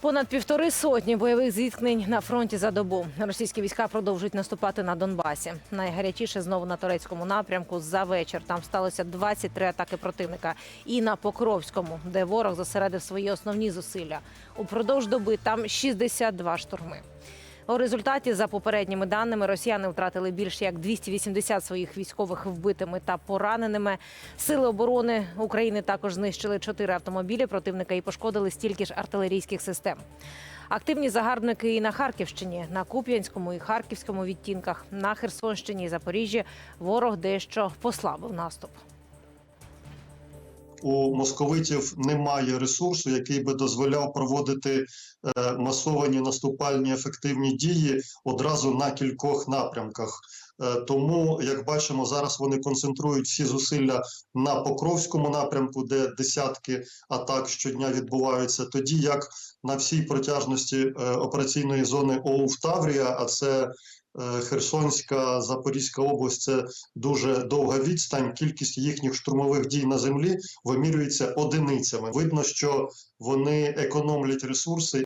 Понад півтори сотні бойових зіткнень на фронті за добу. Російські війська продовжують наступати на Донбасі. Найгарячіше знову на турецькому напрямку. За вечір там сталося 23 атаки противника. І на Покровському, де ворог зосередив свої основні зусилля. Упродовж доби там 62 штурми. У результаті, за попередніми даними, росіяни втратили більше як 280 своїх військових вбитими та пораненими. Сили оборони України також знищили чотири автомобілі противника і пошкодили стільки ж артилерійських систем. Активні загарбники і на Харківщині, на Куп'янському і Харківському відтінках, на Херсонщині і Запоріжжі ворог дещо послабив наступ. У московитів немає ресурсу, який би дозволяв проводити е, масовані наступальні ефективні дії одразу на кількох напрямках. Е, тому, як бачимо, зараз вони концентрують всі зусилля на Покровському напрямку, де десятки атак щодня відбуваються. Тоді як на всій протяжності е, операційної зони ОУФ Таврія, а це Херсонська, Запорізька область це дуже довга відстань. Кількість їхніх штурмових дій на землі вимірюється одиницями. Видно, що вони економлять ресурси